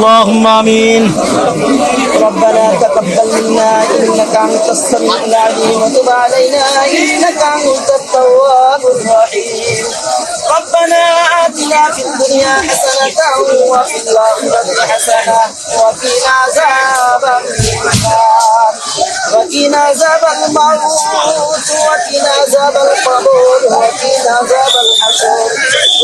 اللهم آمين. ربنا تقبل منا إنك أنت السميع العليم وتب علينا إنك أنت التواب الرحيم. ربنا آتنا في الدنيا حسنة وفي الآخرة حسنة وقنا عذاب النار وقنا عذاب الموت وقنا عذاب القبور وقنا عذاب الحشر.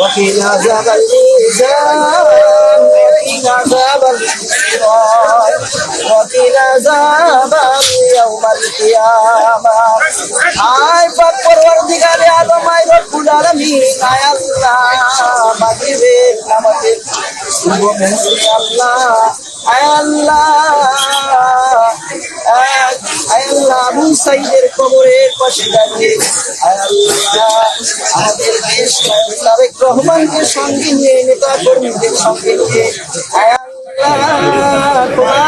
وقنا عذاب الميزان وقنا عذاب الصراط وقنا عذاب يوم القيامة আয় পাক পরবর্তীকালে আলম আয় রব্বুল আলামিন আয় আল্লাহ মাগরিবের নামাজের শুভ মুহূর্তে আল্লাহ আয় আল্লাহ আয়- আয় আল্লাহ আবু সাইদের কবরের পাশে দাঁড়িয়ে আমাদের দেশ তারেক রহমানকে সঙ্গে নিয়ে নেতা কর্মীদের সঙ্গে নিয়ে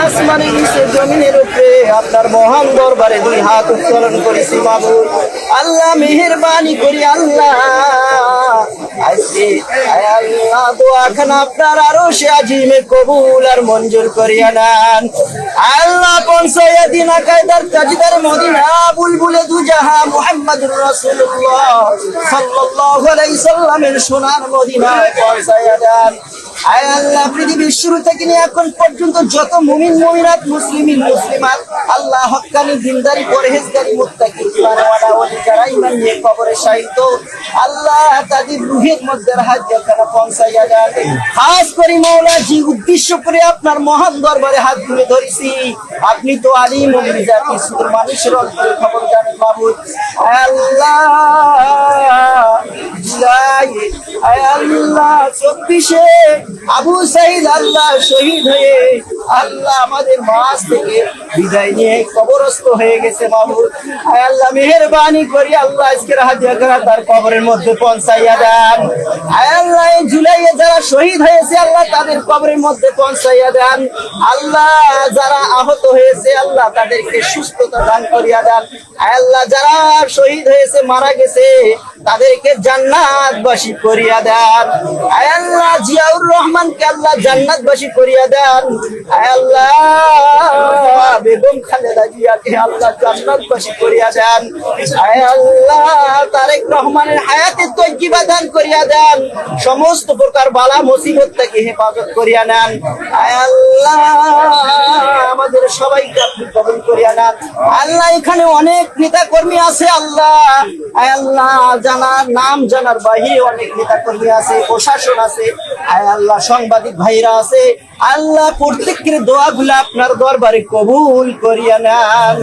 আসমানের নিচে জমিনের উপরে আপনার মহান দরবারে দুই হাত উত্তোলন করেছি বাবু আল্লাহ মেহেরবানি করি, আল্লাহ। আপনার আরও সে আজিমে কবুল আর মঞ্জুর করিয়া নেন। আল্লাহ পঞ্চায়া দিন কায়দার তাজদার মদিনা বুলবুলে দুজাহা মুহাম্মদুর রাসূলুল্লাহ। সাল্লাল্লাহু আলাইহি সাল্লামের সোনার মদিনায় পৌঁছায়া দেন। আল্লাহ, পৃথিবীর শুরু থেকে নিয়ে এখন পর্যন্ত যত মুমিন, মুমিনাত, মুসলিমিন, মুসলিমাত, আল্লাহ দিনদারি মুত্তাকি ইমানওয়ালা যারা ইমান নিয়ে কবরে শাহিদ আল্লাহ তাদের রুহের মধ্যে পৌঁছাইয়া খাস করে মাওলা জি উদ্দেশ্য করে আপনার মহান দরবারে হাত তুলে ধরেছি, আপনি তো আলিম, অভিজাত, শুধু মানুষের খবর জানেন মাহবুব। আল্লাহ জুলাই আয় আল্লাহ, চব্বিশে আবু সাইদ আল্লাহ শহীদ হয়ে আল্লাহ আমাদের মাস থেকে বিদায় নিয়ে কবরস্থ হয়ে গেছে মাহবুব আয় আল্লাহ, মেহরবানি করি আল্লাহ আজকের হাজিয়া করা তার কবরের মধ্যে পৌঁছাইয়া দেন। আয় আল্লাহ জুলাইয়ে যারা শহীদ হয়েছে, আল্লাহ তাদের কবরের মধ্যে পৌঁছাইয়া দেন। আল্লাহ, যারা আহত হয়েছে, আল্লাহ তাদেরকে সুস্থতা দান করিয়া দেন। আয় আল্লাহ, যারা শহীদ হয়েছে, মারা গেছে তাদেরকে জান্নাত জান্নাতবাসী করিয়া দেন। আয় আল্লাহ জিয়াউর রহমানকে আল্লাহ জান্নাতবাসী করিয়া দেন। আয় আল্লাহ বেগম খালেদা জিয়াকে আল্লাহ জান্নাতবাসী করিয়া দেন। আয় আল্লাহ তারেক রহমানের হায়াতে তৈকিবা দান করিয়া দেন। সমস্ত প্রকার বালা মুসিবত থেকে হেফাজত করিয়া নেন। আয় আল্লাহ আমাদের সবাইকে আপনি কবুল করিয়া নেন আল্লাহ এখানে অনেক নেতা কর্মী আছে, আল্লাহ। আল্লাহ, জানার নাম জানার বাহিরে অনেক নেতা কর্মী আছে, প্রশাসন আছে আল্লাহ, সাংবাদিক ভাইরা আছে। আল্লাহ প্রত্যেকের দোয়াগুলো আপনার দরবারে কবুল করিয়া নেন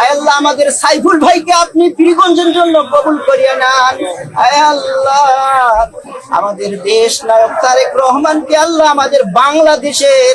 আয় আল্লাহ, আমাদের সাইফুল ভাইকে আপনি পীরগঞ্জের জন্য কবুল করিয়া নেন আয় আল্লাহ, আমাদের দেশ নায়ক তারেক রহমানকে আল্লাহ আমাদের বাংলাদেশের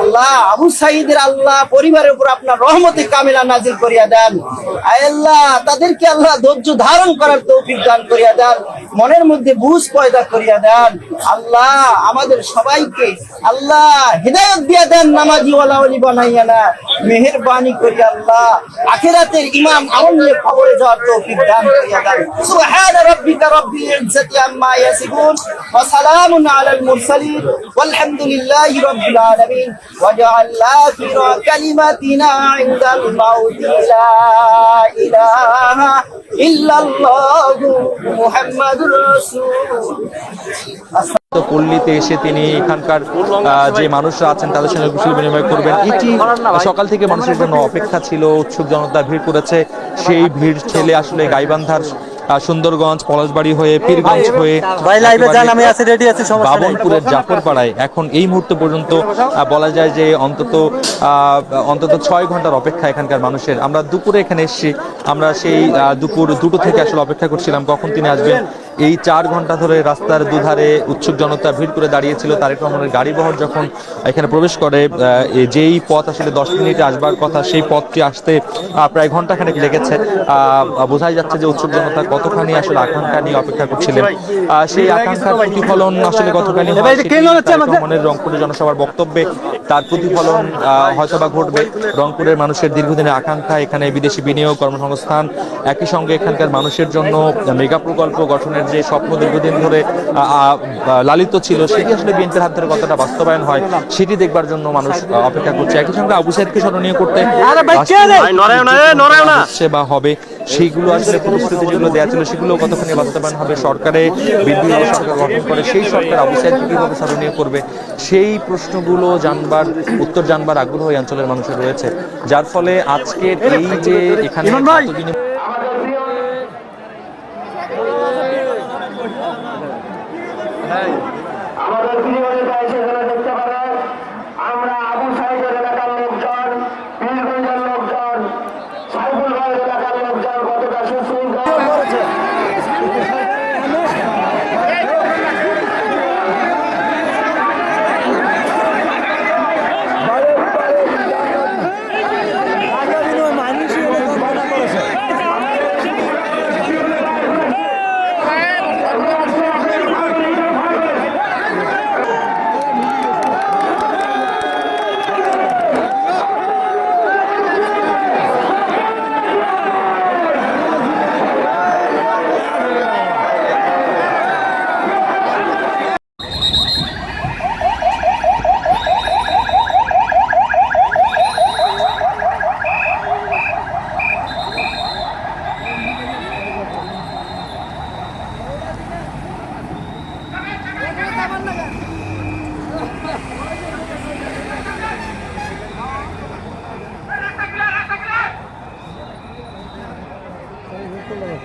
আল্লাহ, আবু সাইদের আল্লাহ পরিবারের উপর আপনার রহমতে কামিলা নাজিল করিয়া দেন। আল্লাহ, তাদেরকে আল্লাহ ধৈর্য ধারণ করার তৌফিক দান করিয়া দেন। মনের মধ্যে বুঝ পয়দা করিয়া দেন। আল্লাহ, আমাদের সবাইকে আল্লাহ হৃদয়ত দিয়া দেন, নামাজি ওলাওয়ালি বানাইয়া না। মেহরবানি করি আল্লাহ, আখিরাতের ইমাম আমল নিয়ে খবরে যাওয়ার তৌফিক দান করিয়া দেন। সুবহান রাব্বিকা রাব্বিল ইজ্জাতি আম্মা ইয়াসিফুন, ওয়া সালামুন আলাল মুরসালিন, ওয়ালহামদুলিল্লাহি রাব্বিল العالمين واجعل آخر كلمتنا عند الموت لا إله إلا الله محمد رسول তো পল্লীতে এসে তিনি এখানকার আহ, যে মানুষরা আছেন তাদের সঙ্গে কুশল বিনিময় করবেন এটি সকাল থেকে মানুষের জন্য অপেক্ষা ছিল উৎসুক জনতা ভিড় করেছে সেই ভিড় ঠেলে আসলে গাইবান্ধার আহ, সুন্দরগঞ্জ পলাশবাড়ি হয়ে পীরগঞ্জ হয়ে বাবনপুরের জাফরপাড়ায়। এখন এই মুহূর্ত পর্যন্ত বলা যায় যে অন্তত আহ, অন্তত ছয় ঘণ্টার অপেক্ষা এখানকার মানুষের। আমরা দুপুরে এখানে এসেছি। আমরা সেই দুপুর দুটো থেকে আসলে অপেক্ষা করছিলাম। কখন তিনি আসবেন? এই চার ঘণ্টা ধরে রাস্তার দুধারে উৎসুক জনতা ভিড় করে দাঁড়িয়েছিল তারেক রহমানের গাড়ি বহর যখন এখানে প্রবেশ করে যেই পথ আসলে দশ মিনিটে আসবার কথা সেই পথটি আসতে আহ, প্রায় ঘন্টাখানেক লেগেছে আহ, বোঝাই যাচ্ছে যে উৎসুক জনতা কতখানি আসলে আকাঙ্ক্ষা নিয়ে অপেক্ষা করছিলেন আহ, সেই আকাঙ্ক্ষার প্রতিফলন আসলে গতকালই হয়, এবার এটা কে সেটি লড়াচ্ছে তারেক আমাদের? রহমানের রংপুরে জনসভার বক্তব্যে তার প্রতিফলন হয়তোবা ঘটবে। রংপুরের মানুষের দীর্ঘদিনের আকাঙ্ক্ষা এখানে বিদেশি বিনিয়োগ কর্মসংস্থান একই সঙ্গে এখানকার মানুষের জন্য মেগা প্রকল্প গঠনের যে স্বপ্ন দীর্ঘদিন ধরে লালিত ছিল সেটি আসলে বিএনপির হাত ধরে কতটা বাস্তবায়ন হয় সেটি দেখবার জন্য মানুষ অপেক্ষা করছে। একই সঙ্গে আবু সাইদকে স্মরণীয় করতে বা হবে। সেইগুলো আসলে প্রতিশ্রুতি যেগুলো দেওয়া ছিল সেগুলো কতখানি বাস্তবায়ন হবে সরকারে বিদ্যুৎ সরকার গঠন করে সেই সরকার সাইদকে কীভাবে স্মরণীয় করবে সেই প্রশ্নগুলো জানবার উত্তর জানবার আগ্রহ এই অঞ্চলের মানুষের রয়েছে। যার ফলে আজকের এই যে এখানে আমাদের 这里